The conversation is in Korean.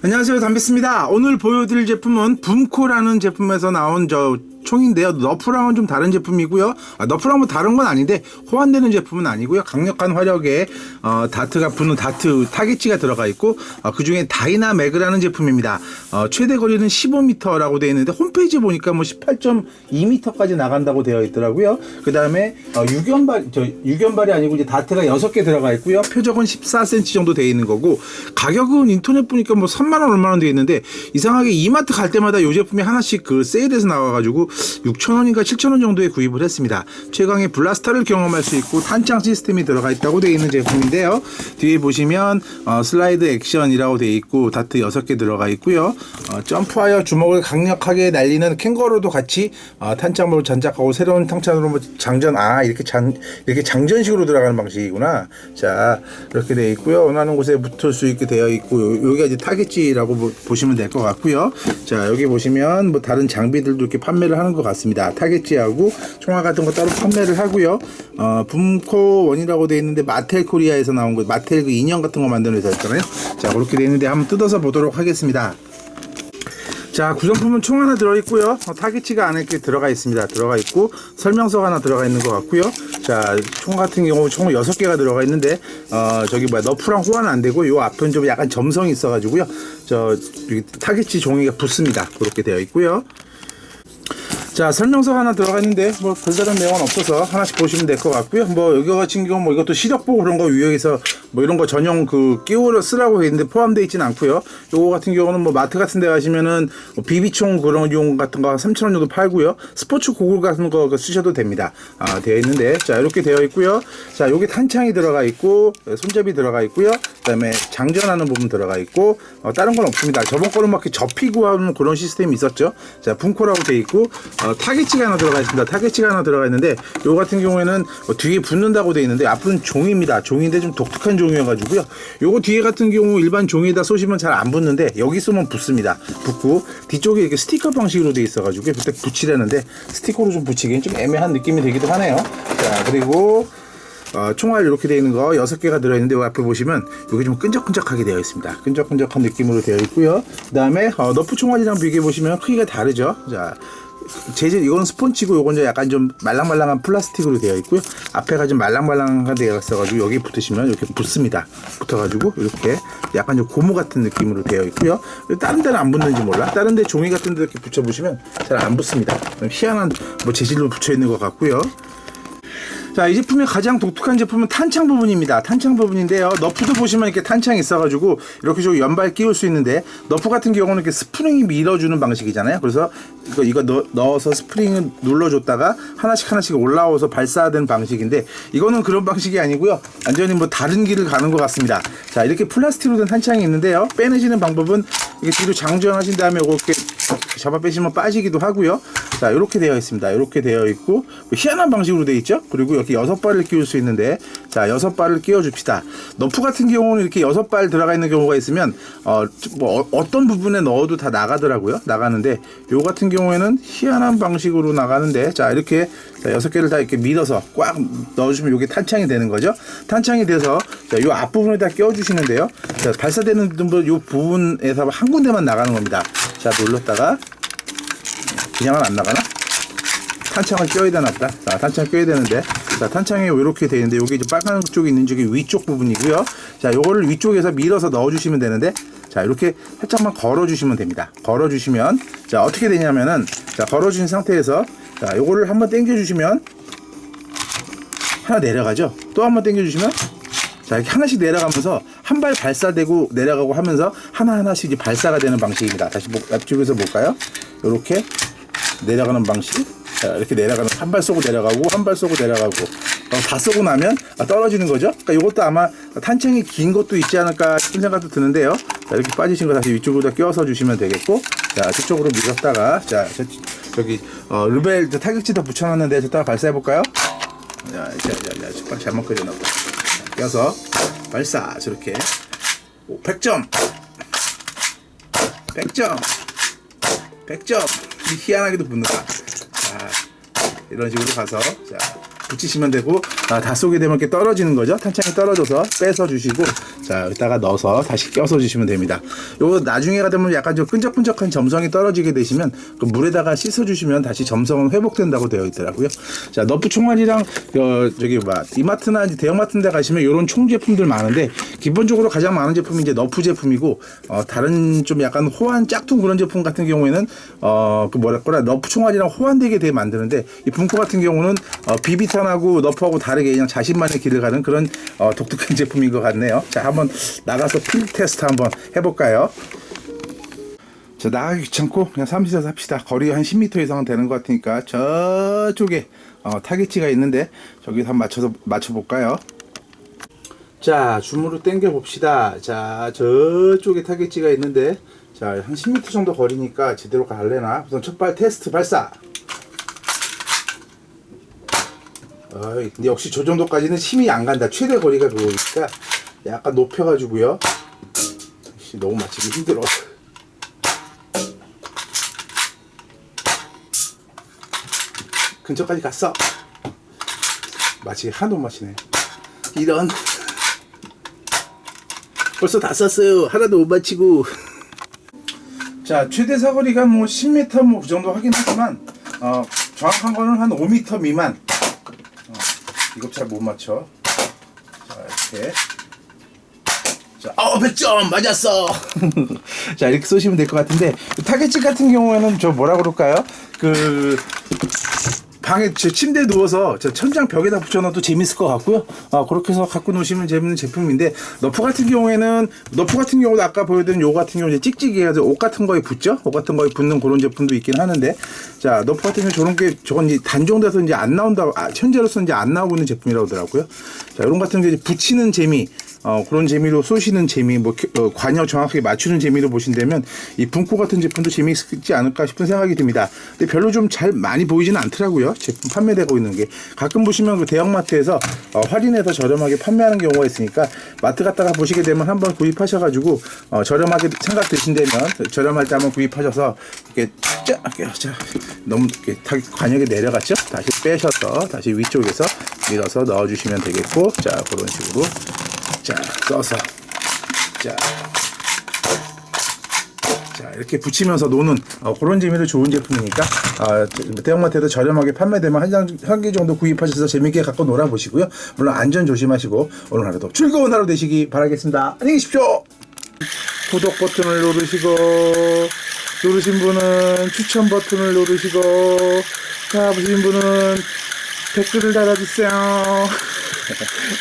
안녕하세요. 담비스입니다. 오늘 보여드릴 제품은 붐코라는 제품에서 나온 저 총인데요. 너프랑은 좀 다른 제품이고요. 아, 너프랑은 다른 건 아닌데 호환되는 제품은 아니고요. 강력한 화력에 어, 다트가 붙는 다트 타겟지가 들어가 있고 어, 그 중에 다이나매그라는 제품입니다. 어, 최대 거리는 15m라고 되어 있는데 홈페이지 보니까 뭐 18.2m까지 나간다고 되어 있더라고요. 그 다음에 어, 유견발 저 유견발이 아니고 이제 다트가 6개 들어가 있고요. 표적은 14cm 정도 되어 있는 거고 가격은 인터넷 보니까 뭐 3만 원 얼마 원 되어 있는데 이상하게 이마트 갈 때마다 이 제품이 하나씩 그 세일해서 나와가지고 6천 원인가 7천 원 정도에 구입을 했습니다. 최강의 블라스터를 경험할 수 있고 탄창 시스템이 들어가 있다고 되어 있는 제품인데요. 뒤에 보시면 어, 슬라이드 액션이라고 되어 있고 다트 6개 들어가 있고요. 어, 점프하여 주먹을 강력하게 날리는 캥거루도 같이 어, 탄창으로 전작하고 새로운 탄창으로 뭐 장전 아 이렇게 장 이렇게 장전식으로 들어가는 방식이구나. 자 이렇게 되어 있고요. 원하는 곳에 붙을 수 있게 되어 있고 요- 여기가 이제 타겟지라고 보- 보시면 될 것 같고요. 자 여기 보시면 뭐 다른 장비들도 이렇게 판매를 하는 것 같습니다. 타겟지하고 총알 같은 거 따로 판매를 하고요. 어, 붐코 원이라고 되어 있는데 마텔 코리아에서 나온 거 마텔 그 인형 같은 거 만드는 회사 있잖아요. 자 그렇게 되어 있는데 한번 뜯어서 보도록 하겠습니다. 자 구성품은 총 하나 들어있고요 어, 타겟치가 안에 이렇게 들어가 있습니다 들어가 있고 설명서가 하나 들어가 있는 것 같고요 자총 같은 경우 총 6개가 들어가 있는데 어 저기 뭐야 너프랑 호환은 안 되고 요 앞은 좀 약간 점성이 있어 가지고요 저 타겟치 종이가 붙습니다 그렇게 되어 있고요 자 설명서 하나 들어가 있는데 뭐 별다른 내용은 없어서 하나씩 보시면 될 것 같고요. 뭐 여기 같은 경우 뭐 이것도 시력 보고 그런 거 유형에서 뭐 이런 거 전용 그 끼우려 쓰라고 돼 있는데 포함되어 있지는 않고요. 요거 같은 경우는 뭐 마트 같은 데 가시면은 뭐 비비총 그런 용 같은 거 3,000원 정도 팔고요. 스포츠 고글 같은 거 쓰셔도 됩니다. 아 되어 있는데. 자 이렇게 되어 있고요. 자 여기 탄창이 들어가 있고 손잡이 들어가 있고요. 그 다음에 장전하는 부분 들어가 있고 어, 다른 건 없습니다. 저번 거는 막 접히고 하는 그런 시스템이 있었죠. 자 붕코라고 되어 있고 어, 타겟치가 하나 들어가 있습니다 타겟치가 하나 들어가 있는데 요 같은 경우에는 어, 뒤에 붙는다고 되어 있는데 앞은 종입니다 종인데 좀 독특한 종이어가지고요 요거 뒤에 같은 경우 일반 종이에다 쏘시면 잘 안 붙는데 여기 쏘면 붙습니다 붙고 뒤쪽에 이렇게 스티커 방식으로 되어 있어가지고 그때 붙이려는데 스티커로 좀 붙이기엔 좀 애매한 느낌이 되기도 하네요 자 그리고 어, 총알 이렇게 되어 있는 거 여섯 개가 들어있는데 요 앞에 보시면 여기 좀 끈적끈적하게 되어 있습니다. 끈적끈적한 느낌으로 되어 있고요. 그 다음에 어, 너프 총알이랑 비교해 보시면 크기가 다르죠. 자, 재질 이건 스폰지고 요건 좀 약간 좀 말랑말랑한 플라스틱으로 되어 있고요. 앞에가 좀 말랑말랑한 되어 있어가지고 여기 붙으시면 이렇게 붙습니다. 붙어가지고 이렇게 약간 좀 고무 같은 느낌으로 되어 있고요. 다른 데는 안 붙는지 몰라. 다른 데 종이 같은 데 이렇게 붙여보시면 잘 안 붙습니다. 좀 희한한 뭐 재질로 붙여 있는 것 같고요. 자, 이 제품의 가장 독특한 제품은 탄창 부분입니다. 탄창 부분인데요. 너프도 보시면 이렇게 탄창이 있어가지고 이렇게 좀 연발 끼울 수 있는데 너프 같은 경우는 이렇게 스프링이 밀어주는 방식이잖아요. 그래서 이거, 이거 넣, 넣어서 스프링을 눌러줬다가 하나씩 하나씩 올라와서 발사되는 방식인데 이거는 그런 방식이 아니고요. 완전히 뭐 다른 길을 가는 것 같습니다. 자, 이렇게 플라스틱으로 된 탄창이 있는데요. 빼내시는 방법은 이게 뒤로 장전하신 다음에 이렇게 잡아 빼시면 빠지기도 하고요. 자, 이렇게 되어 있습니다. 이렇게 되어 있고 뭐 희한한 방식으로 되어 있죠. 그리고 이렇게 여섯 발을 끼울 수 있는데 자, 여섯 발을 끼워 줍시다. 너프 같은 경우는 이렇게 여섯 발 들어가 있는 경우가 있으면 어, 뭐 어, 어떤 부분에 넣어도 다 나가더라고요. 나가는데 요 같은 경우에는 희한한 방식으로 나가는데 자, 이렇게 자, 여섯 개를 다 이렇게 밀어서 꽉 넣어 주면 이게 탄창이 되는 거죠. 탄창이 돼서 자, 요 앞부분에다 끼워 주시는데요. 자, 발사되는 요 부분에서 한 군데만 나가는 겁니다. 자, 눌렀다가 그냥은 안 나가나? 탄창을 껴야 보다. 자, 탄창 껴야 되는데. 자, 탄창이 이렇게 되어 있는데, 여기 이제 빨간 쪽에 있는 쪽이 위쪽 부분이고요. 자, 요거를 위쪽에서 밀어서 넣어주시면 되는데, 자, 이렇게 살짝만 걸어주시면 됩니다. 걸어주시면, 자, 어떻게 되냐면은, 자, 걸어주신 상태에서, 자, 요거를 한번 당겨주시면, 하나 내려가죠? 또 한번 당겨주시면, 자, 이렇게 하나씩 내려가면서 한 발 발사되고 내려가고 하면서 하나하나씩 이제 발사가 되는 방식입니다. 다시 목- 앞쪽에서 볼까요? 이렇게 내려가는 방식. 자, 이렇게 내려가는 한 발 쏘고 내려가고 한 발 쏘고 내려가고 어, 다 쏘고 나면 아, 떨어지는 거죠. 그러니까 이것도 아마 탄창이 긴 것도 있지 않을까 싶은 생각도 드는데요. 자, 이렇게 빠지신 거 다시 위쪽으로 끼워서 주시면 되겠고, 자, 저쪽으로 밀었다가, 자, 저, 저기 어, 르벨 저 타격지도 붙여놨는데 저따가 발사해 볼까요? 자, 자, 자, 자, 자, 잘못. 자, 껴서 발사 저렇게 오, 100점, 100점, 100점. 이 희한하게도 붙는다. 자, 이런 식으로 가서 자 붙이시면 되고 아, 다 쏘게 되면 이렇게 떨어지는 거죠. 탄창이 떨어져서 빼서 주시고 자 여기다가 넣어서 다시 껴서 주시면 됩니다. 요거 나중에가 되면 약간 좀 끈적끈적한 점성이 떨어지게 되시면 그 물에다가 씻어 주시면 다시 점성은 회복된다고 되어 있더라고요. 자 너프 총알이랑 어, 저기 뭐 이마트나 이제 대형마트 데 가시면 이런 총 제품들 많은데 기본적으로 가장 많은 제품이 이제 너프 제품이고 어, 다른 좀 약간 호환 짝퉁 그런 제품 같은 경우에는 어 그 뭐랄거라 너프 총알이랑 호환되게 돼 만드는데 이 분코 같은 경우는 어, 비비탄하고 너프하고 다 르게 그냥 자신만의 길을 가는 그런 어, 독특한 제품인 것 같네요. 자 한번 나가서 필 테스트 한번 해볼까요? 자 나가기 귀찮고 그냥 사무실에서 합시다. 거리 한 10m 이상은 되는 것 같으니까 저쪽에 어, 타겟지가 있는데 저기서 한번 맞춰서 맞춰볼까요? 자 줌으로 당겨 봅시다. 자 저쪽에 타겟지가 있는데 자 한 10m 정도 거리니까 제대로 갈래나? 우선 첫 발 테스트 발사. 어이, 근데 역시 저 정도까지는 힘이 안 간다. 최대 거리가 그거니까 약간 높여가지고요. 역시 너무 맞추기 힘들어. 근처까지 갔어. 마치 못 맞히네. 이런. 벌써 다 썼어요. 하나도 못 맞히고. 자, 최대 사거리가 뭐 10m 뭐 그 정도 하긴 하지만, 어, 정확한 거는 한 5m 미만. 어, 이거 잘못 맞춰. 자, 이렇게. 자, 어, 100점! 맞았어! 자, 이렇게 쏘시면 될 것 같은데, 타겟집 같은 경우에는 저 뭐라 그럴까요? 그, 방에 제 침대에 누워서 저 천장 벽에다 붙여놔도 재밌을 것 같고요. 아, 그렇게 해서 갖고 노시면 재밌는 제품인데 너프 같은 경우에는 너프 같은 경우도 아까 보여드린 요 같은 경우 이제 찍찍이 해서 옷 같은 거에 붙죠. 옷 같은 거에 붙는 그런 제품도 있긴 하는데 자 너프 같은 경우 저런 게 저건 이제 단종돼서 이제 안 나온다고 아, 현재로서 이제 안 나오고 있는 제품이라고 하더라고요. 자 이런 같은 게 이제 붙이는 재미 어, 그런 재미로 쏘시는 재미, 뭐, 겨- 어, 관여 정확하게 맞추는 재미로 보신다면, 이 분코 같은 제품도 재미있지 않을까 싶은 생각이 듭니다. 근데 별로 좀 잘 많이 보이지는 않더라고요. 제품 판매되고 있는 게. 가끔 보시면 그 대형마트에서 어, 할인해서 저렴하게 판매하는 경우가 있으니까, 마트 갔다가 보시게 되면 한번 구입하셔가지고, 어, 저렴하게 생각 드신다면, 저렴할 때 한번 구입하셔서, 이렇게, 짜, 이렇게, 자, 너무 이렇게 다 관역에 내려갔죠? 다시 빼셔서, 다시 위쪽에서 밀어서 넣어주시면 되겠고, 자, 그런 식으로. 자, 써서. 자. 자, 이렇게 붙이면서 노는 어, 그런 재미로 좋은 제품이니까 어, 대형마트에도 저렴하게 판매되면 한 장 한 개 정도 구입하셔서 재밌게 갖고 놀아보시고요. 물론 안전 조심하시고 오늘 하루도 즐거운 하루 되시기 바라겠습니다. 안녕히 계십시오. 구독 버튼을 누르시고 누르신 분은 추천 버튼을 누르시고 자 보신 분은 댓글을 달아주세요.